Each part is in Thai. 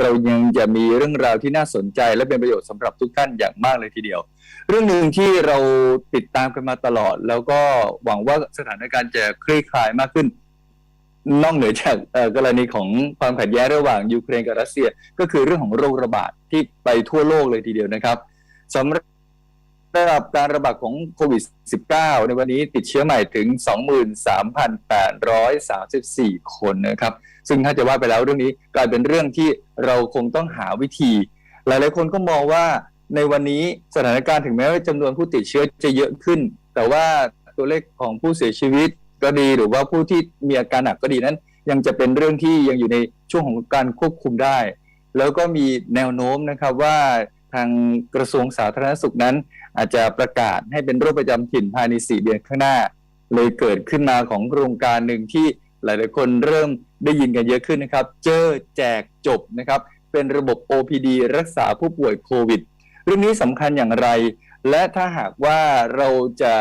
เรายังจะมีเรื่องราวที่น่าสนใจและเป็นประโยชน์สำหรับทุกท่านอย่างมากเลยทีเดียว เรื่องหนึ่งที่เราติดตามกันมาตลอด แล้วก็หวังว่าสถานการณ์จะคลี่คลายมากขึ้น นอกเหนือจากกรณีของความขัดแย้งระหว่างยูเครนกับรัสเซีย ก็คือเรื่องของโรคระบาดที่ไปทั่วโลกเลยทีเดียวนะครับสำหรับระดับการระบาดของโควิด -19 ในวันนี้ติดเชื้อใหม่ถึง 23,834 คนนะครับ ซึ่งถ้าจะว่าไปแล้วเรื่องนี้กลายเป็นเรื่องที่เราคงต้องหาวิธี หลายๆคนก็มองว่าในวันนี้สถานการณ์ถึงแม้ว่าจำนวนผู้ติดเชื้อจะเยอะขึ้น แต่ว่าตัวเลขของผู้เสียชีวิตก็ดีหรือว่าผู้ที่มีอาการหนักก็ดีนั้น ยังจะเป็นเรื่องที่ยังอยู่ในช่วงของการควบคุมได้ แล้วก็มีแนวโน้มนะครับว่าทางกระทรวงสาธารณสุขนั้น อาจจะประกาศให้เป็นโรคประจำถิ่นภายใน 4 เดือนข้างหน้า เลยเกิดขึ้นมาของโครงการหนึ่งที่ หลาย ๆ คนเริ่มได้ยินกันเยอะขึ้นนะครับ เจอแจกจบนะครับ เป็นระบบ OPD รักษาผู้ป่วยโควิด เรื่องนี้สำคัญอย่างไร และถ้าหากว่าเราจะ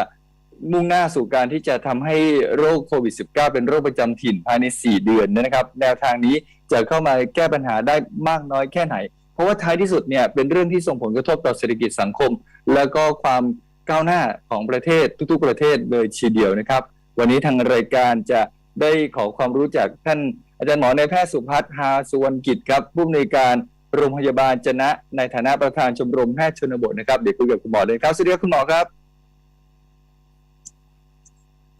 มุ่งหน้าสู่การที่จะทำให้โรคโควิด -19 เป็นโรคประจำถิ่นภายใน 4 เดือนนะครับ แนวทางนี้จะเข้ามาแก้ปัญหาได้มากน้อยแค่ไหน เพราะว่าท้ายที่สุดเนี่ยเป็นเรื่องที่ส่งผลกระทบต่อเศรษฐกิจสังคม แล้วก็ความก้าวหน้าของประเทศทุกๆ ประเทศเลยทีเดียวนะครับ วันนี้ทางรายการจะ ได้ขอความรู้จากท่านอาจารย์หมอในายแพทย์สุพัฒน์ฮาสุวรรณกิจครับผู้อำนวยการโรงพยาบาลจนะ ในฐานะประธานชมรมแพทย์ชนบทนะครับเดี๋ยวคุยกับคุณหมอเลยครับสวัสดีครับคุณหมอครับ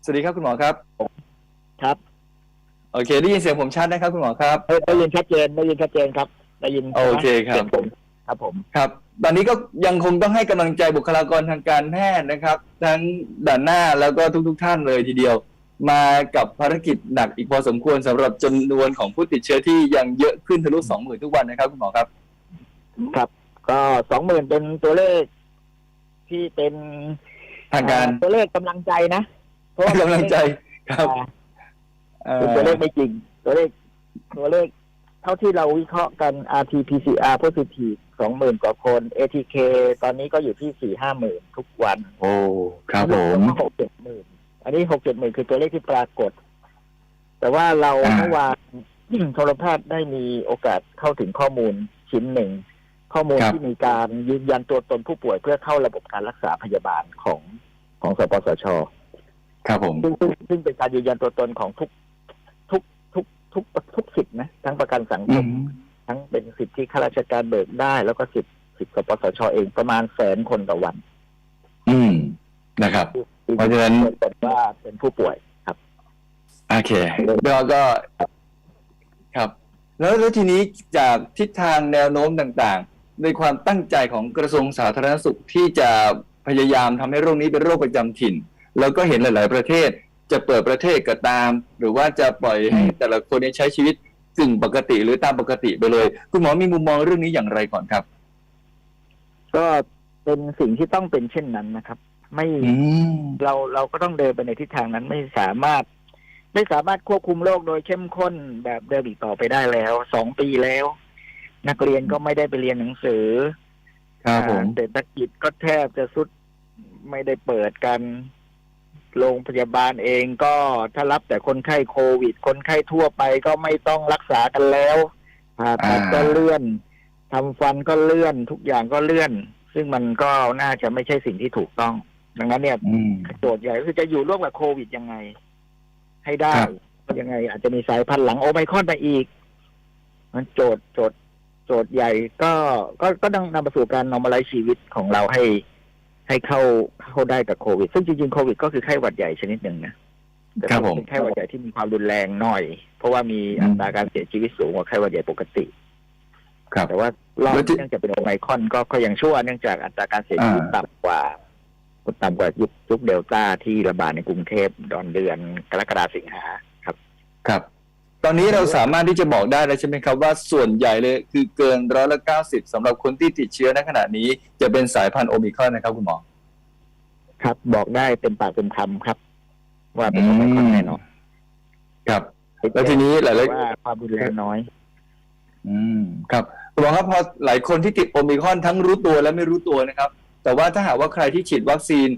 สวัสดีครับคุณหมอครับ ครับโอเค ได้ยินเสียงผมชัดนะครับคุณหมอครับได้ได้ยินชัดเจนได้ยินชัดเจนครับได้ยินโอเคครับสียงผมครับผมครับ ตอนนี้ก็ยังคงต้องให้กำลังใจบุคลากรทางการแพทย์นะครับ ทั้งด่านหน้าแล้วก็ทุก ๆ ท่านเลยทีเดียว มากับภารกิจหนักอีกพอสมควรสำหรับจำนวนของผู้ติดเชื้อที่ยังเยอะขึ้นทะลุสองหมื่นทุกวันนะครับคุณหมอครับ ครับ ก็สองหมื่นเป็นตัวเลขที่เป็นทางการอ่ตัวเลขกำลังใจนะเพราะว่ากำลังใจครับอ่าเอ่อเป็นตัวเลขไม่จริง ตัวเลข ตัวเลข เท่าที่เราวิเคราะห์กัน RT-PCR positive สองหมื่นกว่าคน ATK ตอนนี้ก็อยู่ที่สี่ห้าหมื่นทุกวัน โอ้ ครับผมหกเจ็ดหมื่น อันนี้หกเจ็ดหมื่นคือตัวเลขที่ปรากฏ แต่ว่าเราอ่าเมื่อวานโทรแพทย์ได้มีโอกาสเข้าถึงข้อมูลชิ้นหนึ่ง ข้อมูลที่มีการยืนยันตัวตนผู้ป่วยเพื่อเข้าระบบการรักษาพยาบาลของของสปสช ครับผมซึ่งซึ่งซึ่งเป็นการยืนยันตัวตนของทุกทุกทุกทุกทุกสิทธินะ ทั้งประกันสังคอืมมทั้งเป็นสิทธิข้าราชการเบิกได้ แล้วก็สิทธิสิทธิสปสชเองประมาณแสนคนต่อวัน อืมนะครับ เพราะฉะนั้นตัวตนว่าเป็นผู้ป่วยครับ โอเคแล้วก็ครับ แล้วแล้วทีนี้จากทิศทางแนวโน้มต่างๆ ในความตั้งใจของกระทรวงสาธารณสุขที่จะพยายามทำให้โรคนี้เป็นโรคประจำถิ่น แล้วก็เห็นหลาย ๆ ประเทศจะเปิดประเทศก็ตาม หรือว่าจะปล่อยให้แต่ละคนเนี่ยใช้ชีวิตกึ่งปกติหรือตามปกติไปเลย คุณหมอมีมุมมองเรื่องนี้อย่างไรก่อนครับ ก็เป็นสิ่งที่ต้องเป็นเช่นนั้นนะครับ ไม่อืมเราเราก็ต้องเดินไปในทิศทางนั้นไม่สามารถ ไม่สามารถควบคุมโรคโดยเข้มข้นแบบเดิมอีกต่อไปได้แล้วสองปีแล้ว นักเรียนก็ไม่ได้ไปเรียนหนังสือครับผมอ่าเศรษฐกิจก็แทบจะสุดไม่ได้เปิดกันโรงพยาบาลเองก็ถ้ารับแต่คนไข้โควิด คนไข้ทั่วไปก็ไม่ต้องรักษากันแล้วผ่าตัดก็เลื่อนทำฟันก็เลื่อนทุกอย่างก็เลื่อน ซึ่งมันก็น่าจะไม่ใช่สิ่งที่ถูกต้อง ดังนั้นเนี่ยอืม โจทย์ใหญ่ก็คือจะอยู่ร่วมกับโควิดยังไง ให้ได้ครับก็ยังไง อาจจะมีสายพันธุ์หลังโอไมครอนไปอีก มันโจทย์โจทย์โจทย์ใหญ่ก็ก็ก็ต้องนำไปสู่การ normalize ชีวิตของเราให้ ให้เข้าเข้าได้กับโควิด ซึ่งจริงๆโควิดก็คือไข้หวัดใหญ่ชนิดหนึ่งนะแต่ครับผมเป็นไข้หวัดใหญ่ที่มีความรุนแรงหน่อย เพราะว่ามีอัตราการเสียชีวิตสูงกว่าไข้หวัดใหญ่ปกติครับแต่ว่ารอบแล้วที่เนื่องจากเป็นโอไมครอนก็ก็ยังชั่วเนื่องจากอัตราการเสียชีวิตอ่า ต่ำกว่า ต่ำกว่ายุคยุคเดลต้าที่ระบาดในกรุงเทพตอนเดือนกรกฎาสิงหาครับ ครับ ตอนนี้เราสามารถที่จะบอกได้แล้วใช่ไหมครับ ว่าส่วนใหญ่เลยคือเกินร้อยละเก้าสิบสำหรับคนที่ติดเชื้อในขณะนี้ จะเป็นสายพันธุ์โอมิครอนนะครับคุณหมอ ครับ บอกได้เต็มปากเต็มคำครับ ว่าเป็นโอไมครอนแน่นอนครับแล้วทีนี้หลายๆว่าความรุนแรงน้อย อืม ครับคุณหมอครับพอหลายคนที่ติดโอมิครอนทั้งรู้ตัวและไม่รู้ตัวนะครับ แต่ว่าถ้าหากว่าใครที่ฉีดวัคซีน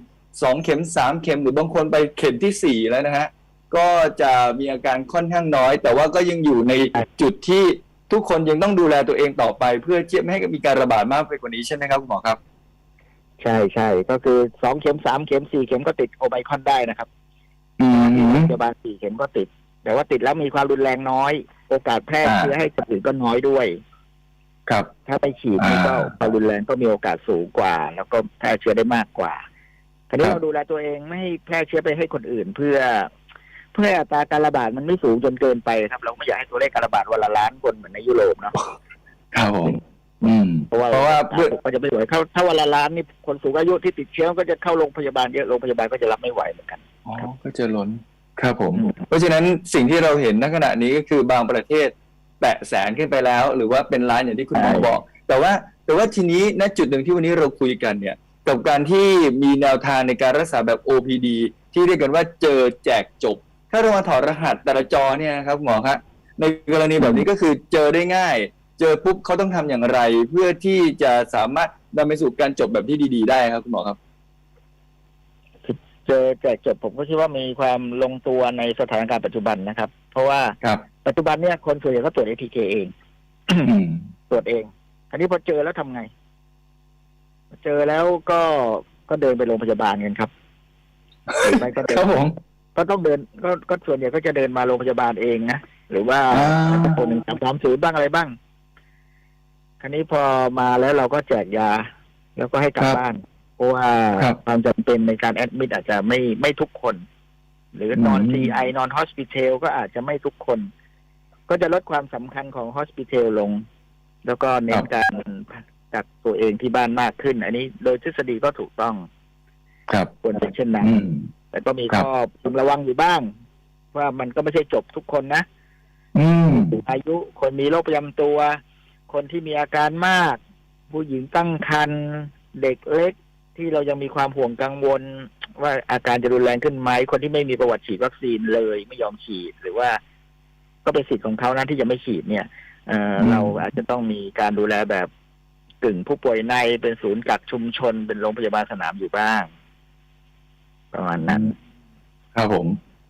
สองเข็มสามเข็มหรือบางคนไปเข็มที่สี่แล้วนะฮะ ก็จะมีอาการค่อนข้างน้อย แต่ว่าก็ยังอยู่ในจุดที่ทุกคนยังต้องดูแลตัวเองต่อไป เพื่อที่ไม่ให้มีการระบาดมากไปกว่านี้ใช่ไหมครับคุณหมอครับ ใช่ใช่ก็คือสองเข็มสามเข็มสี่เข็มก็ติดโอไมครอนได้นะครับอืมโรงพยาบาลสี่เข็มก็ติด แต่ว่าติดแล้วมีความรุนแรงน้อย โอกาสแพร่อ่าเชื้อให้คนอื่นก็น้อยด้วย ครับ ถ้าไปฉีดนี่ก็อ่าความรุนแรงก็มีโอกาสสูงกว่า แล้วก็แพร่เชื้อได้มากกว่าคราวนี้ครับเราดูแลตัวเองไม่ให้แพร่เชื้อไปให้คนอื่นเพื่อ เพื่อให้อัตราการระบาดมันไม่สูงจนเกินไปครับ เราไม่อยากให้ตัวเลขการระบาดวันละล้านคนเหมือนในยุโรปเนาะครับผมอืมเพราะว่าเพราะว่าสธรณสุขก็จะไม่ไหวเข้าถ้าวันละล้านนี่คนสูงอายุที่ติดเชื้อก็จะเข้าโรงพยาบาลเยอะโรงพยาบาลก็จะรับไม่ไหวเหมือนกันอ๋อก็จะล้นครับผมอืมเพราะฉะนั้นสิ่งที่เราเห็นณขณะนี้ก็คือบางประเทศ แตะแสนขึ้นไปแล้ว หรือว่าเป็นล้านอย่างที่คุณหมอบอก แต่ว่าแต่ว่าทีนี้ณจุดหนึ่งที่วันนี้เราคุยกันเนี่ยกับการที่มีแนวทางในการรักษาแบบ OPD ที่เรียกกันว่าเจอแจกจบ ถ้าเรามาถอดรหัสแต่ละจอเนี่ยนะครับคุณหมอครับในกรณีแบบนี้ก็คือเจอได้ง่าย เจอปุ๊บเขาต้องทำอย่างไร เพื่อที่จะสามารถนำไปสู่การจบแบบที่ดี ๆ ได้ครับคุณหมอครับ เจอแจกจบผมก็คิดว่ามีความลงตัวในสถานการณ์ปัจจุบันนะครับ เพราะว่าครับ ปัจจุบันเนี่ยคนส่วนใหญ่ก็ตรวจ ATK เองอืมตรวจเองอันนี้พอเจอแล้วทำไง เจอแล้วก็ก็เดินไปโรงพยาบาลกันครับหรือไม่ก็เดิครับนผมก็ต้องเดิน ก็ก็ส่วนใหญ่ก็จะเดินมาโรงพยาบาลเองนะหรือว่าอ่าคนหนึ่งสามสามศูนย์บ้างอะไรบ้างคราวนี้พอมาแล้วเราก็แจกยา แล้วก็ให้กลับบ้านเพราะว่าครับความจำเป็นในการแอดมิดอาจจะไม่ไม่ทุกคน หรือนอนอืมซีไอนอนฮอสพิทอลก็อาจจะไม่ทุกคน ก็จะลดความสำคัญของฮอสพิทอลลง แล้วก็เน้นการกักตัวเองที่บ้านมากขึ้น อันนี้โดยทฤษฎีก็ถูกต้อง ครับควรเป็นเช่นนั้นอืมแต่ก็มีครับข้อพึงระวังอยู่บ้าง ว่ามันก็ไม่ใช่จบทุกคนนะอืมอายุคนมีโรคประจำตัว คนที่มีอาการมาก ผู้หญิงตั้งครรภ์เด็กเล็กที่เรายังมีความห่วงกังวล ว่าอาการจะรุนแรงขึ้นไหมคนที่ไม่มีประวัติฉีดวัคซีนเลยไม่ยอมฉีดหรือว่า ก็เป็นสิทธิ์ของเขานะที่จะไม่ฉีดเนี่ยเอ่ออืมเราอาจจะต้องมีการดูแลแบบกึ่งผู้ป่วยในเป็นศูนย์กักชุมชน เป็นโรงพยาบาลสนามอยู่บ้าง ประมาณนั้น ครับผม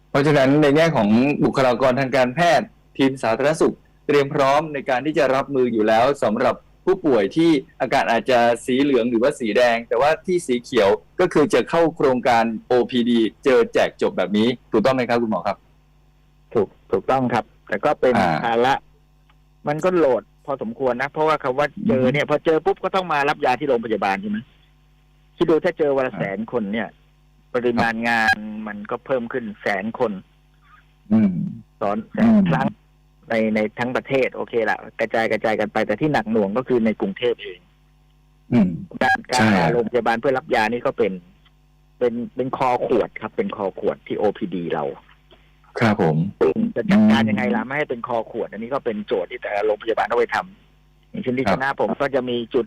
เพราะฉะนั้นในแง่ของบุคลากรทางการแพทย์ ทีมสาธารณสุข เตรียมพร้อมในการที่จะรับมืออยู่แล้วสำหรับผู้ป่วยที่อาการอาจจะสีเหลืองหรือว่าสีแดง แต่ว่าที่สีเขียวก็คือจะเข้าโครงการ OPD เจอแจกจบแบบนี้ ถูกต้องไหมครับคุณหมอครับ ถูกถูกต้องครับ แต่ก็เป็นอ่า ภาระมันก็โหลดพอสมควรนะ เพราะว่าคำว่าเจอเนี่ยพอเจอปุ๊บก็ต้องมารับยาที่โรงพยาบาลใช่ไหมคิดดูถ้าเจอวันละแสนคนเนี่ย ปริมาณงานมันก็เพิ่มขึ้นแสนคนอืม สอนแสอืนมครั้งในในทั้งประเทศโอเคละกระจายกระจายกันไปแต่ที่หนักหน่วงก็คือในกรุงเทพเอง อืม การการใช่มาโรงพยาบาลเพื่อรับยานี่ก็เป็น เป็นเป็นคอขวดครับ เป็นคอขวดที่ OPD เรา ครับผมซึ่งจะจัดการอืมยังไงล่ะไม่ให้เป็นคอขวด อันนี้ก็เป็นโจทย์ที่แต่ละโรงพยาบาลต้องไปทำอย่างเช่นที่ครัคบณะผมก็จะมีจุด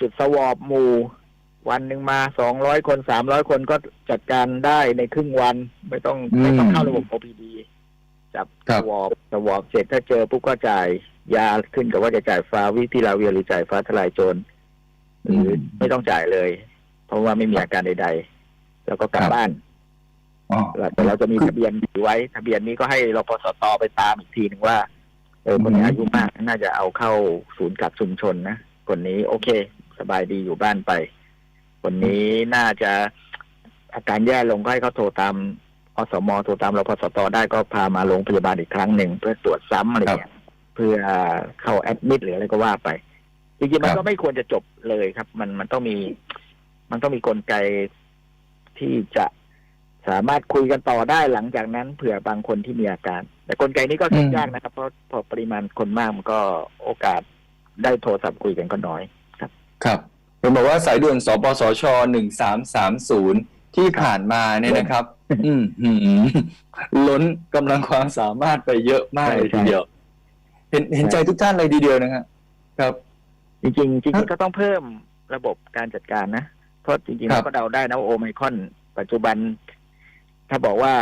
จุดสวอปหมู่ วันหนึ่งมาสองร้อยคนสามร้อยคนก็จัดการได้ในครึ่งวันไม่ต้องไม่ต้องเข้าระบบ OPD จับครัสบวอปสวอปเสร็จถ้าเจอปุ๊บก็จ่ายยาขึ้นกับว่าจะจ่ายฟาวิพิลาเวียหรือจ่ายฟ้าทลายโจรหรือไม่ต้องจ่ายเลย เพราะว่าไม่มีอาการใด ๆ แล้วก็กลับครับบ้านอ๋อ แต่เราจะมีทะเบียนถือไว้ ทะเบียนนี้ก็ให้รพสตไปตามอีกทีหนึ่งว่าเออคนนี้อืมอายุมากน่าจะเอาเข้าศูนย์กักชุมชนนะคนนี้โอเค สบายดีอยู่บ้านไป คนนี้น่าจะอาการแย่ลงก็ให้เขาโทรตามอสมโทรตามรพสตได้ก็พามาโรงพยาบาลอีกครั้งหนึ่งเพื่อตรวจซ้ำอะไรเงี้ยเพื่อเข้าแอดมิดหรืออะไรก็ว่าไปจริงๆมันครับก็ไม่ควรจะจบเลยครับ มันมันต้องมี มันต้องมีกลไกที่จะ สามารถคุยกันต่อได้หลังจากนั้นเผื่อบางคนที่มีอาการ แต่กลไกนี้ก็คิดอืมยากนะครับ เพราะพอปริมาณคนมากมันก็โอกาสได้โทรศัพท์คุยกันก็น้อยครับเห็นบอกว่าสายด่วนสปสชหนึ่งสามสามศูนย์ที่ผ่านมาเนี่ยนะครับ อืมหืมล้นกำลังความสามารถไปเยอะมากเลยใช่ทีเดียว เห็นเห็นใจทุกท่านเลยทีเดียวนะครับครับ จริงๆจริครังบๆก็ต้องเพิ่มระบบการจัดการนะ เพราะจริงๆครัเราบก็เดาได้นะว่าโอไมครอนปัจจุบัน ถ้าบอกว่า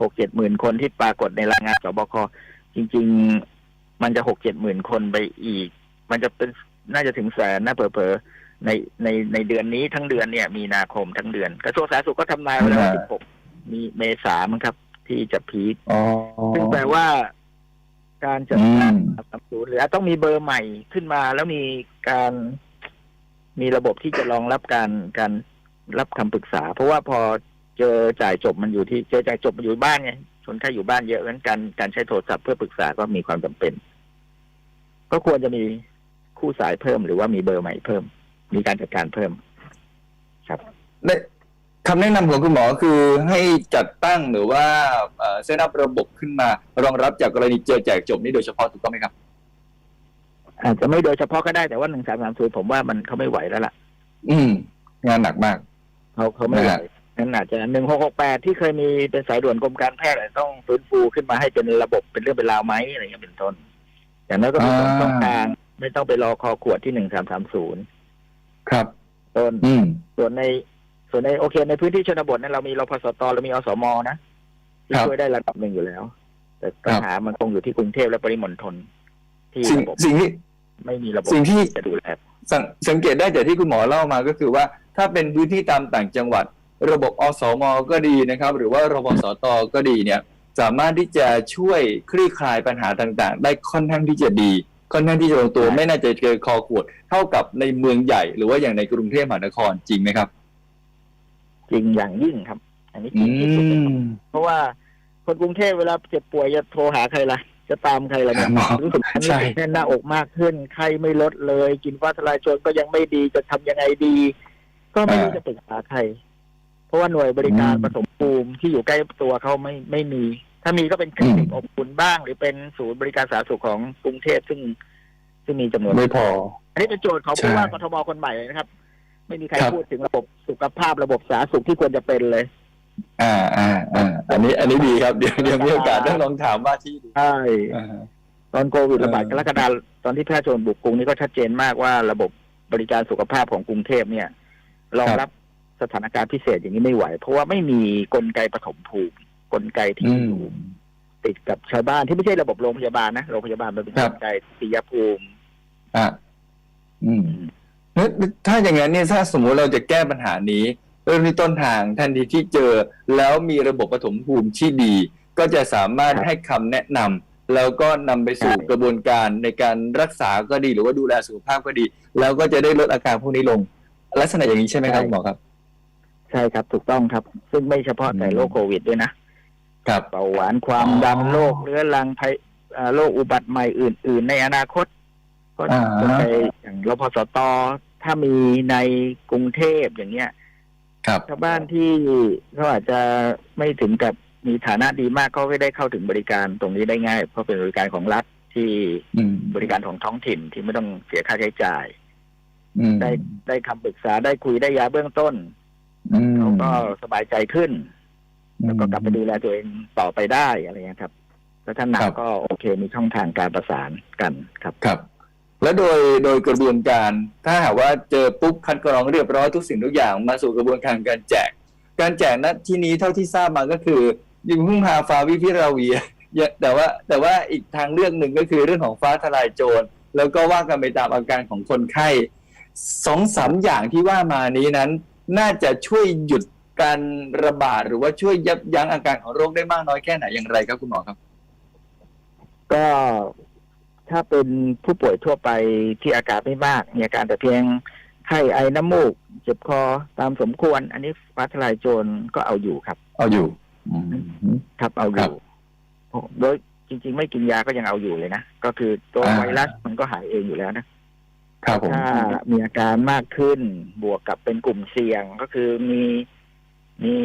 หกเจ็ดหมื่นคนที่ปรากฏในรายงานสบคจริง ๆ มันจะหกเจ็ดหมื่นคนไปอีก มันจะเป็นน่าจะถึงแสนนะเผลอๆในในในเดือนนี้ทั้งเดือนเนี่ย มีนาคมทั้งเดือน กระทรวงสาธารณสุขก็ทำนายไว้แล้วว่าอ่าสิบหกมีเมษามั้งครับ ที่จะพีคอ๋อซึ่งแปลว่าการจัดอืการมสามศูนย์หรืออาจต้องมีเบอร์ใหม่ขึ้นมา แล้วมีการมีระบบที่จะรองรับการการรับคำปรึกษา เพราะว่าพอ เจอจ่ายจบมันอยู่ที่เจอจ่ายจบมันอยู่บ้านไงคนไข้อยู่บ้านเยอะเพราะฉะนั้นการการใช้โทรศัพท์เพื่อปรึกษาก็มีความจำเป็น ก็ควรจะมีคู่สายเพิ่มหรือว่ามีเบอร์ใหม่เพิ่ม มีการจัดการเพิ่มได้คำแนะนำของคุณหมอคือให้จัดตั้งหรือว่าเซตอัพระบบขึ้นมารองรับจากกรณีเจอแจกจบนี่โดยเฉพาะถูกต้องไหมครับ อาจจะไม่โดยเฉพาะก็ได้แต่ว่าหนึ่งสามสามศูนย์ผมว่ามันเขาไม่ไหวแล้วล่ะ อืม งานหนักมากเขาเขาไม่ไหว นะฮะนั่นอาจจะหนึ่งหกหกแปดที่เคยมีเป็นสายด่วนกรมการแพทย์อาจจะต้องฟื้นฟูขึ้นมาให้เป็นระบบเป็นเรื่องเป็นราวไหมอะไรอย่างเงี้ยเป็นต้น อย่างนั้นก็มีสองอ่าช่องทางไม่ต้องไปรอคอขวดที่หนึ่งสามสามศูนย์ครับต้นอืมส่วนในส่วนในโอเค ในพื้นที่ชนบทนั้นเรามีรพสตเรามีอสมนะที่ครับช่วยได้ระดับหนึ่งอยู่แล้ว แต่ปัญครับหามันคงอยู่ที่กรุงเทพและปริมณฑลที่สิ่งระบบสิ่งที่ไม่มีระบบสิ่งที่จะดูแลสังสังเกตได้จากที่คุณหมอเล่ามาก็คือว่า ถ้าเป็นพื้นที่ตามต่างจังหวัด ระบบอสมก็ดีนะครับ หรือว่ารพสตก็ดีเนี่ยสามารถที่จะช่วยคลี่คลายปัญหาต่างๆ ได้ค่อนข้างที่จะดีค่อนข้างที่จะลงตัวใช่ไม่น่าจะเจอคอขวด เท่ากับในเมืองใหญ่ หรือว่าอย่างในกรุงเทพมหานครจริงไหมครับ จริงอย่างยิ่งครับ อันนี้จอืริงที่สุดเลยครับมเพราะว่าคนกรุงเทพเวลาเจ็บป่วยจะโทรหาใครล่ะ จะตามใครล่ะเนี่ยหมอรู้สึกอันนี้ใช่แน่นหน้าอกมากขึ้นไข้ไม่ลดเลย กินฟ้าทลายโจรก็ยังไม่ดีจะทำยังไงดี ก็ไม่รู้จะปรึกษาใครเพ ราะว่าหน่วยบริการปฐมภูมิที่อยู่ใกล้ตัวเขาไม่ไม่มี ถ้ามีก็เป็นคลินิกอบอุ่นบ้าง หรือเป็นศูนย์บริการสาธารณสุขของกรุงเทพซึ่ง ซึ่งมีจำนวนไม่พอ อันนี้เป็นโจทย์ของใช่ผู้ว่ากทมคนใหม่เลยนะครับ ไม่มีใครครับพูดถึงระบบสุขภาพระบบสาธารณสุขที่ควรจะเป็นเลย อ่าอ่าอ่าอันนี้ อันนี้ดีครับเดี๋ยวเดี๋ยวมีโอกาสต้องลองถามว่าที่ดูใช่อ่าตอนโควิดระบาดเออกรกฎาคมตอนที่แพทย์ชนบุกกรุงนี่ก็ชัดเจนมากว่าระบบบริการสุขภาพของกรุงเทพเนี่ยรองรับ สถานการณ์พิเศษอย่างนี้ไม่ไหว เพราะว่าไม่มีกลไกปฐมภูมิกลไกที่อือมยู่ติดกับชาวบ้านที่ไม่ใช่ระบบโรงพยาบาลนะโรงพยาบาลมันเป็นครักบลไกปิยภูมิ อ่าอืมแล้วถ้าอย่างนั้นเนี่ยถ้าสมมุติเราจะแก้ปัญหานี้เริ่มที่ต้นทางทันทีที่เจอ แล้วมีระบบปฐมภูมิที่ดี ก็จะสามารถครับให้คำแนะนำแล้วก็นำไปสู่ใช่กระบวนการในการรักษาก็ดีหรือว่าดูแลสุขภาพก็ดี แล้วก็จะได้ลดอาการพวกนี้ลง ลักษณะอย่างนี้ใช่ไหมครับคุณหมอครับ ใช่ครับถูกต้องครับ ซึ่งไม่เฉพาะแต่อืมโรคโควิดด้วยนะครับเบาหวานความดันอ๋อโรคเรื้อรังภัยเอ่อโรคอุบัติใหม่อื่น ๆ ในอนาคต ก็อ่าจะไปอย่างรพสตถ้ามีในกรุงเทพอย่างเงี้ยครับชาวบ้านที่เขาอาจจะไม่ถึงกับมีฐานะดีมากเขาก็ได้เข้าถึงบริการตรงนี้ได้ง่าย เพราะเป็นบริการของรัฐที่อืมบริการของท้องถิ่นที่ไม่ต้องเสียค่าใช้จ่ายอืมได้ได้คำปรึกษาได้คุยได้ยาเบื้องต้น อืมเขาก็สบายใจขึ้น แล้วก็กลับไปดูแลตัวเองต่อไปได้อะไรเงี้ยครับ แล้วถ้าหนักครับก็โอเคมีช่องทางการประสานกันครับครับ และโดยโดยกระบวนการ ถ้าหากว่าเจอปุ๊บคัดกรองเรียบร้อยทุกสิ่งทุกอย่างมาสู่กระบวนการการแจก การแจกณที่นี้เท่าที่ทราบมาก็คือยิงพึ่งพาฟาวิพิราเวียอย่าแต่ว่าแต่ว่าอีกทางเลือกหนึ่งก็คือเรื่องของฟ้าทลายโจร แล้วก็ว่ากันไปตามอาการของคนไข้สองสามอย่างที่ว่ามานี้นั้น น่าจะช่วยหยุดการระบาดหรือว่าช่วยยับยั้งอาการของโรคได้มากน้อยแค่ไหนอย่างไรครับคุณหมอครับ ก็ถ้าเป็นผู้ป่วยทั่วไปที่อาการไม่มาก มีอาการแต่เพียงไข้ไอน้ำมูก เจ็บคอตามสมควร อันนี้ฟ้าทลายโจรก็เอาอยู่ครับ เอาอยู่ครับเอาอครัยู่บโดยจริง ๆ ไม่กินยาก็ยังเอาอยู่เลยนะ ก็คือตัวอ่าไวรัสมันก็หายเองอยู่แล้วนะ ครับผมถ้ามีอาการมากขึ้นบวกกับเป็นกลุ่มเสี่ยงก็คือมีมี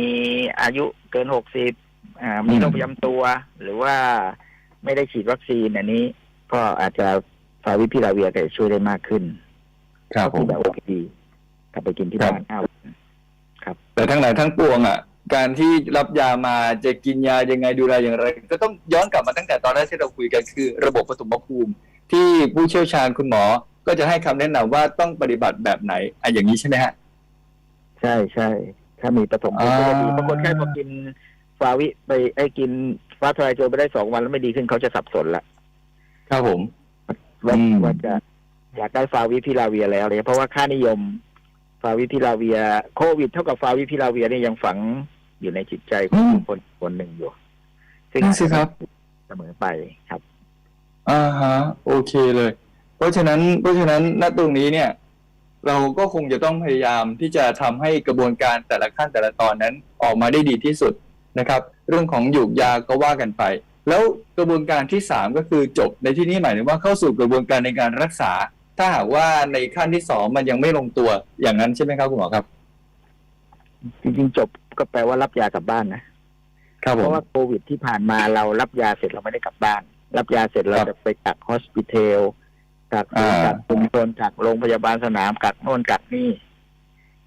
อายุเกินหกสิบอ่ามีโรคประจำตัว หรือว่าไม่ได้ฉีดวัคซีนอันนี้ ก็อาจจะฟาวิพิลาเวียก็จะช่วยได้มากขึ้น ครับก็ผคือมแบบโอเคดีกลับไปกินที่ครับบ้านเอาแต่ทั้งหลายทั้งปวงอะการที่รับยามาจะกินยายังไงดูแลอย่างไร ก็ต้องย้อนกลับมาตั้งแต่ตอนแรกที่เราคุยกันคือ ระบบปฐมภูมิ ที่ผู้เชี่ยวชาญคุณหมอ ก็จะให้คำแนะนำว่าต้องปฏิบัติแบบไหนอะอย่างนี้ใช่ไหมฮะ ใช่ใช่ถ้ามีปฐมภูมิก็จะดีอ่าบางคนแค่พอกินฟาวิไปไอ้กินฟ้าทลายโจรไปได้สองวันแล้วไม่ดีขึ้นเขาจะสับสนละครับผมว่าอืมว่าจะอยากได้ฟาวิพิลาเวียแล้วเลยเพราะว่าค่านิยม ฟาวิพิลาเวีย โควิด เท่ากับฟาวิพิลาเวียเนี่ยยังฝังอยู่ในจิตใจของคนคนหนึ่งอยู่ ซึ่งนั่นสิครับเสมอไปครับอ่าฮะ โอเคเลย เพราะฉะนั้นเพราะฉะนั้นณตรงนี้เนี่ย เราก็คงจะต้องพยายามที่จะทำให้กระบวนการแต่ละขั้นแต่ละตอนนั้นออกมาได้ดีที่สุดนะครับ เรื่องของหยูกยาก็ว่ากันไป แล้วกระบวนการที่สามก็คือจบในที่นี้หมายถึงว่าเข้าสู่กระบวนการในการรักษา ถ้าหากว่าในขั้นที่สองมันยังไม่ลงตัวอย่างนั้นใช่ไหมครับคุณหมอครับ จริงๆจบก็แปลว่ารับยากลับบ้านนะครับเพผมราะว่าโควิดที่ผ่านมาเรารับยาเสร็จเราไม่ได้กลับบ้าน รับยาเสร็จเราครับจะไปกักฮอสพิทอล กักศูนย์อ่ากักชุมชนกักโรงพยาบาลสนามกักโน่นกักนี่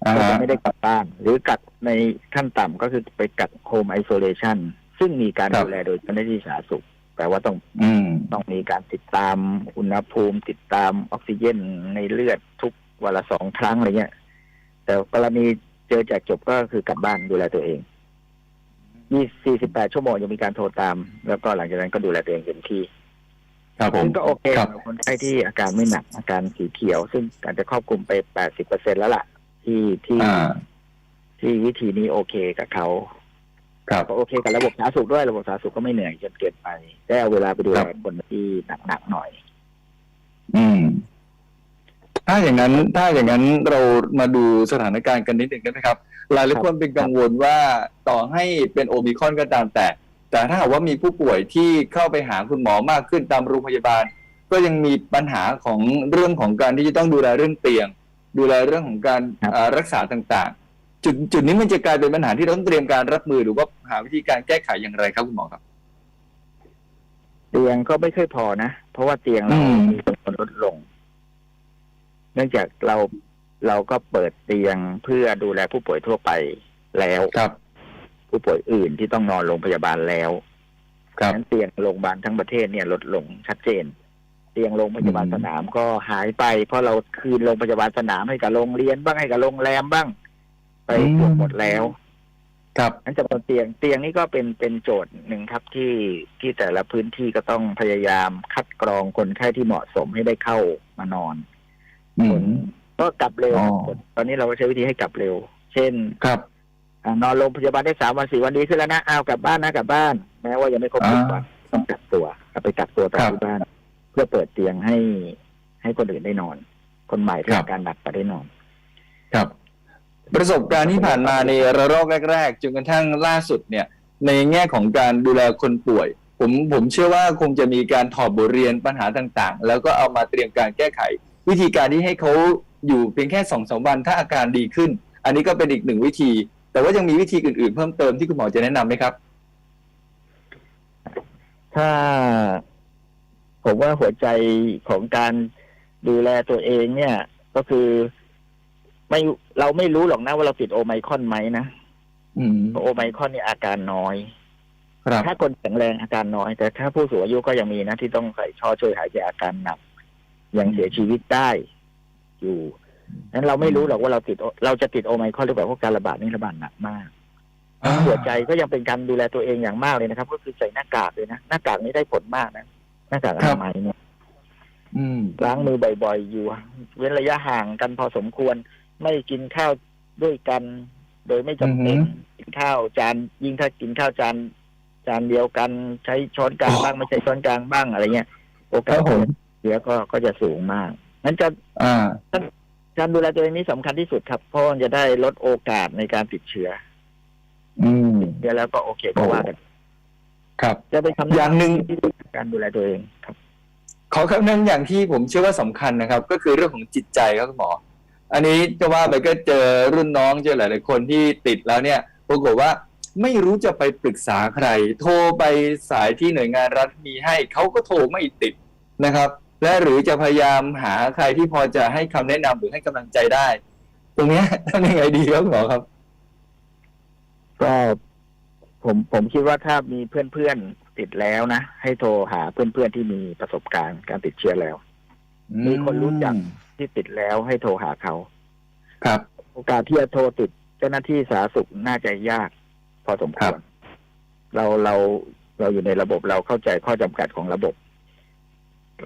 อ่าเราฮะจะไม่ได้กลับบ้าน หรือกักในขั้นต่ำก็คือไปกักโฮมไอโซเลชันซึ่งมีการครับดูแลโดยเจ้าหน้าที่สาธารณสุขแปลว่าต้องอืมต้องมีการติดตามอุณหภูมิ ติดตามออกซิเจนในเลือดทุกวันละสองครั้งอะไรเงี้ย แต่กรณีเจอแจกจบก็คือกลับบ้านดูแลตัวเองยี่สิบแปดชั่วโมงยังมีการโทรตาม แล้วก็หลังจากนั้นก็ดูแลตัวเองเต็มที่ ครับผม ซึ่งก็โอเคครับ สำหรับคนไข้ที่อาการไม่หนักอาการสีเขียว ซึ่งอาจจะครอบคลุมไปแปดสิบเปอร์เซ็นแล้วล่ะ ที่ที่อ่า ที่วิธีนี้โอเคกับเขาครับ ก็โอเคกับระบบสาธารณสุขด้วยระบบสาธารณสุขก็ไม่เหนื่อยจนเกินไป ได้เอาเวลาไปดูแลครับ คนที่หนักๆหน่อย อืม ถ้าอย่างนั้น ถ้าอย่างนั้นเรามาดูสถานการณ์กันนิดหนึ่งกันไหมครับ หลายหลายคนเป็นกังวลว่าต่อให้เป็นโอมิครอนก็ตามแต่ แต่ถ้าหากว่ามีผู้ป่วยที่เข้าไปหาคุณหมอมากขึ้นตามโรงพยาบาล ก็ยังมีปัญหาของเรื่องของการที่จะต้องดูแลเรื่องเตียง ดูแลเรื่องของการครับอ่ารักษาต่างๆ จุดจุดนี้มันจะกลายเป็นปัญหาที่เราต้องเตรียมการรับมือหรือว่าหาวิธีการแก้ไขอย่างไรครับคุณหมอครับ เตียงก็ไม่ค่อยพอนะ เพราะว่าเตียงเราอืมมีจำนวนลดลง เนื่องจากเราเราก็เปิดเตียงเพื่อดูแลผู้ป่วยทั่วไปแล้วครับ ผู้ป่วยอื่นที่ต้องนอนโรงพยาบาลแล้วครับนั้นเตียงโรงพยาบาลทั้งประเทศเนี่ยลดลงชัดเจน เตียงโรงพยาบาลอืมสนามก็หายไป เพราะเราคืนโรงพยาบาลสนามให้กับโรงเรียนบ้างให้กับโรงแรมบ้าง ไปเกือบหมดแล้ว ครับนั้นจำนวนเตียงเตียงนี่ก็เป็นเป็นโจทย์หนึ่งครับที่ที่แต่ละพื้นที่ก็ต้องพยายามคัดกรองคนไข้ที่เหมาะสมให้ได้เข้ามานอนอืผมลก็กลับเร็วอ๋อตอนนี้เราก็ใช้วิธีให้กลับเร็ว เช่นครับอ่า นอนโรงพยาบาลได้สามวันสี่วันดีขึ้นแล้วนะเอากลับบ้านนะกลับบ้าน แม้ว่ายังไม่ครบสิบอ่าวันต้องกักตัวเอาไปกักตัวต่อครับที่บ้าน เพื่อเปิดเตียงให้ให้คนอื่นได้นอน คนใหม่ที่ครับอาการหนักก็ได้นอน ครับ ประสบการณ์ที่ผ่านมาในระลอกแรก ๆจนกระทั่งล่าสุดเนี่ย ในแง่ของการดูแลคนป่วย ผมผมเชื่อว่าคงจะมีการถอดบทเรียนปัญหาต่างๆ แล้วก็เอามาเตรียมการแก้ไข วิธีการที่ให้เขาอยู่เพียงแค่สองสามวันถ้าอาการดีขึ้น อันนี้ก็เป็นอีกหนึ่งวิธี แต่ว่ายังมีวิธีอื่นๆ เพิ่มเติมที่คุณหมอจะแนะนำไหมครับ ถ้าผมว่าหัวใจของการดูแลตัวเองเนี่ย ก็คือไม่เราไม่รู้หรอกนะว่าเราติดโอไมครอนไหมนะอืมโอไมครอนเนี่ยอาการน้อย ครับ ถ้าคนแข็งแรงอาการน้อย แต่ถ้าผู้สูงอายุก็ยังมีนะที่ต้องใส่ช่อช่วยหายใจอาการหนักยังเสียชีวิตได้อยู่ นั้นเราไม่รู้หรอกว่าเราติดโอเราจะติดโอไมครอนหรือเปล่าเพราะการระบาดนี่ระบาดหนักมากอ่าหัวใจก็ยังเป็นการดูแลตัวเองอย่างมากเลยนะครับ ก็คือใส่หน้ากากเลยนะหน้ากากนี้ได้ผลมากนะหน้ากากอนามัยเนี่ยอืมล้างมือบ่อยๆ อยู่ เว้นระยะห่างกันพอสมควร ไม่กินข้าวด้วยกัน โดยไม่จำเป็นอือฮึกินข้าวจานยิ่งถ้ากินข้าวจานจานเดียวกันใช้ช้อนกลางบ้างไม่ใช่ช้อนกลางบ้างอะไรเงี้ยโอกาคสรับผมเสียก็ก็จะสูงมากนั้นจะอ่า การดูแลตัวเองนี่สำคัญที่สุดครับ เพราะมันจะได้ลดโอกาสในการติดเชื้อ อืมเดี๋ยวแล้วก็โอเคก็ว่ากันครับ จะไปทำอย่างหนึ่งการดูแลตัวเองครับ ขอคำนึงอย่างที่ผมเชื่อว่าสำคัญนะครับ ก็คือเรื่องของจิตใจครับคุณหมอ อันนี้จะว่าไปก็เจอรุ่นน้องเจอหลาย ๆ คนที่ติดแล้วเนี่ยปรากฏว่าไม่รู้จะไปปรึกษาใคร โทรไปสายที่หน่วยงานรัฐมีให้เขาก็โทรไม่ติดนะครับ และหรือจะพยายามหาใครที่พอจะให้คำแนะนำหรือให้กำลังใจได้ ตรงเนี้ย ทำยังไงดีครับคุณหมอครับ ก็ผมผมคิดว่าถ้ามีเพื่อนๆติดแล้วนะ ให้โทรหาเพื่อนๆที่มีประสบการณ์การติดเชื้อแล้ว มีคนรู้จัก ที่ติดแล้วให้โทรหาเขา ครับ โอกาสที่จะโทรติดเจ้าหน้าที่สาธารณสุขน่าจะยาก พอสมคครัวบ รเราเราเราอยู่ในระบบเราเข้าใจข้อจำกัดของระบบ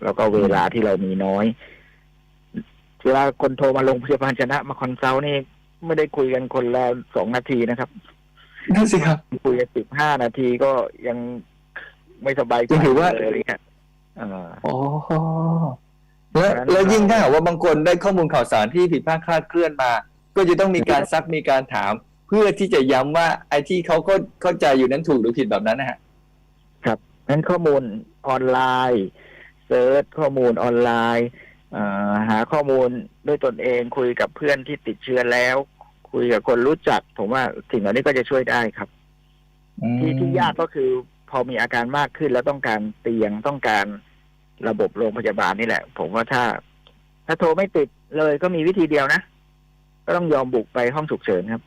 แล้วก็เวลาที่เรามีน้อย เวลาคนโทรมาโรงพยาบาลชนะ มาคอนซัลท์นี่ไม่ได้คุยกันคนละสองนาทีนะครับนั่นสิครับ คุยกันสิบห้านาทีก็ยังไม่สบายใจก็ถือว่าเลยอะไรเงี้ยเอออ๋อแล้วเพราะฉะนั้นแล้วยิ่งถ้าหากว่าบางคนได้ข้อมูลข่าวสารที่ผิดพลาดคลาดเคลื่อนมา ก็จะต้องมีการซักมีการถาม เพื่อที่จะย้ำว่า ไอ้ที่เขาก็เข้าใจอยู่นั้นถูกหรือผิดแบบนั้นนะฮะนั้นข้อมูลออนไลน์ เซิร์ชข้อมูลออนไลน์เอ่อหาข้อมูลด้วยตนเองคุยกับเพื่อนที่ติดเชื้อแล้ว คุยกับคนรู้จัก ผมว่าสิ่งเหล่านี้ก็จะช่วยได้ครับที่ที่ยากก็คือพอมีอาการมากขึ้นแล้วต้องการเตียงต้องการระบบโรงพยาบาลนี่แหละ ผมว่าถ้า ถ้าโทรไม่ติดเลยก็มีวิธีเดียวนะ ก็ต้องยอมบุกไปห้องฉุกเฉินครับ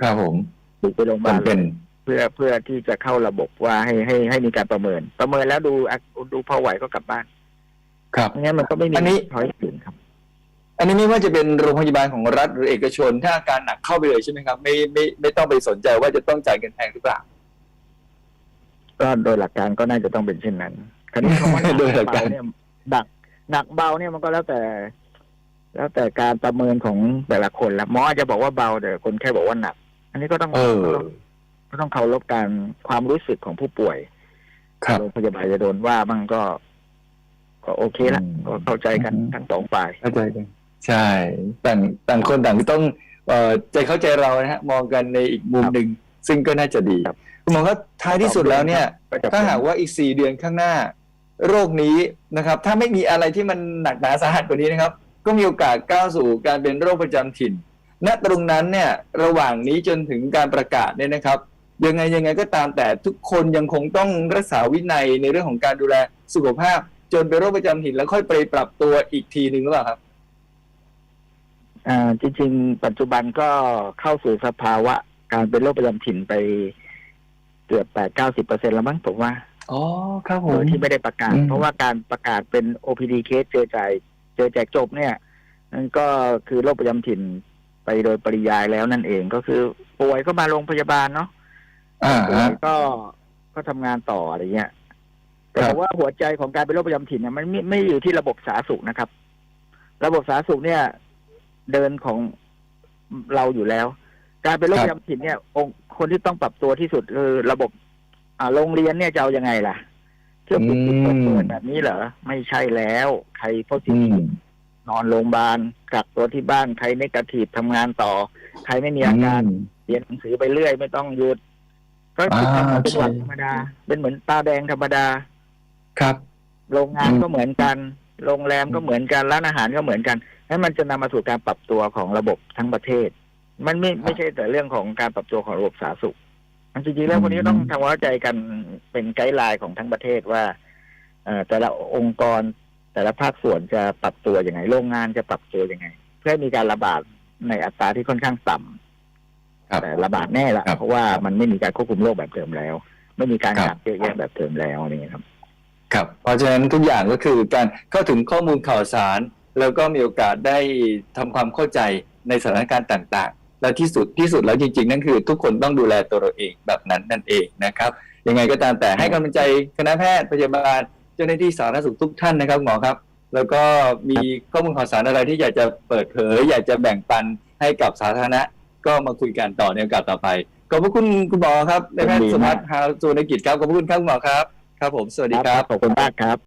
ครับผม บุกไปโรงพยาบาลจำเป็นเพื่อเพื่อที่จะเข้าระบบว่าให้ให้ให้มีการประเมิน ประเมินแล้วดูอะดูพอไหวก็กลับบ้าน ครับไม่งั้นมันก็ไม่มีอันนี้ช้อยอื่นครับ อันนี้ไม่ว่าจะเป็นโรงพยาบาลของรัฐหรือเอกชน ถ้าอาการหนักเข้าไปเลยใช่ไหมครับ ไม่ไม่ไม่ต้องไปสนใจว่าจะต้องจ่ายเงินแพงหรือเปล่าก็โดยหลักการก็น่าจะต้องเป็นเช่นนั้นคราวนี้คำว่าโดยหลักการเบเนี่ยหนักหนักเบาเนี่ยมันก็แล้วแต่ แล้วแต่การประเมินของแต่ละคนละหมออาจจะบอกว่าเบาแต่คนแค่บอกว่าหนัก อันนี้ก็ต้องเออ ก็ต้องก็ต้องเคารพการความรู้สึกของผู้ป่วยครับโรงพยาบาลจะโดนว่ามันก็ ก็โอเคละอืมก็เข้าใจกันอืมทั้งสองฝ่ายเข้าใจกันใช่ต่างต่างคนต่างต้องเอ่อใจเข้าใจเรานะฮะ มองกันในอีกมุมหนึ่งซึ่งก็น่าจะดีครับคุณหมอครับท้ายที่สุดแล้วเนี่ยก็จะถ้าหากว่าอีกสี่เดือนข้างหน้า โรคนี้นะครับ ถ้าไม่มีอะไรที่มันหนักหนาสาหัสกว่านี้นะครับ ก็มีโอกาสก้าวสู่การเป็นโรคประจำถิ่น ณตรงนั้นเนี่ย ระหว่างนี้จนถึงการประกาศเนี่ยนะครับ ยังไงยังไงก็ตามแต่ทุกคนยังคงต้องรักษาวินัยในเรื่องของการดูแลสุขภาพ จนเป็นโรคประจำถิ่นแล้วค่อยไปปรับตัวอีกทีหนึ่งหรือเปล่าครับอ่าจริง ๆ ปัจจุบันก็เข้าสู่สภาวะ การเป็นโรคประจำถิ่นไปเกือบแปดเก้าสิบเปอร์เซ็นแล้วมั้งผมว่าอ๋อครับผโดมยที่ไม่ได้ประกาศอืมเพราะว่าการประกาศเป็น OPD เคสเจอจ่ายเจอแจกจบเนี่ยนั่นก็คือโรคประจำถิ่นไปโดยปริยายแล้วนั่นเองก็คือป่วยก็มาโรงพยาบาลเนาะ อ่าป่วฮะ ยก็ก็ทำงานต่ออะไรเงี้ยแต่ครับว่าหัวใจของการเป็นโรคประจำถิ่นเนี่ยมันไม่ไม่อยู่ที่ระบบสาธารณสุขนะครับ ระบบสาธารณสุขเนี่ย เดินของเราอยู่แล้ว การเป็นโรคประจำถิ่นเนี่ยองค์คนที่ต้องปรับตัวที่สุดคือระบบ อ่าโรงเรียนเนี่ยจะเอายังไงล่ะเที่ยวปิดปิดเปิดเปิดแบบนี้เหรอไม่ใช่แล้ว ใครโพสิอืทีมฟนอนโรงพยาบาลกักตัวที่บ้าน ใครนกาทีฟทำงานต่อ ใครไม่มีอาการ เรียนหนังสือไปเรื่อย ไม่ต้องหยุด ก็คืออ่าทำเป็นหวัดใช่ธรรมดา เป็นเหมือนตาแดงธรรมดา ครับ โรงงานอืมก็เหมือนกัน โรงแรมก็เหมือนกัน ร้านอาหารก็เหมือนกันให้มันจะนำมาสู่การปรับตัวของระบบทั้งประเทศ มันไม่ไม่ใช่แต่เรื่องของการปรับตัวของระบบสาธารณสุขมันจริงๆแล้ววันนี้ต้องทำความเข้าใจกันเป็นไกด์ไลน์ของทั้งประเทศว่าเอ่อแต่ละองค์กรแต่ละภาคส่วนจะปรับตัวยังไง โรงงานจะปรับตัวยังไง เพื่อให้มีการระบาดในอัตราที่ค่อนข้างต่ำ ครับ แต่ระบาดแน่ละครับเพราะว่ามันไม่มีการควบคุมโรคแบบเดิมแล้ว ไม่มีการครับ กักเยอะแยะแบบเดิมแล้วนี่ครับ ครับ เพราะฉะนั้นทุกอย่างก็คือการเข้าถึงข้อมูลข่าวสาร แล้วก็มีโอกาสได้ทำความเข้าใจในสถานการณ์ต่างๆ และที่สุดที่สุดแล้วจริงๆ นั่นคือ ทุกคนต้องดูแลตัวเราเองแบบนั้นนั่นเองนะครับ ยังไงก็ตามแต่ให้กำลังใจคณะแพทย์พยาบาลเจ้าหน้าที่สาธารณสุขทุกท่านนะครับหมอครับ แล้วก็มีข้อมูลข่าวสารอะไรที่อยากจะเปิดเผย อยากจะแบ่งปันให้กับสาธารณะ ก็มาคุยกันต่อในโอกาสต่อไป ขอบพระคุณคุณหมอครับในแพทย์สมพัฒน์ฮาวสุนกิจครับ ขอบพระคุณครับคุณหมอครับ ครับผม สวัสดีครับ ขอบคุณมากครับ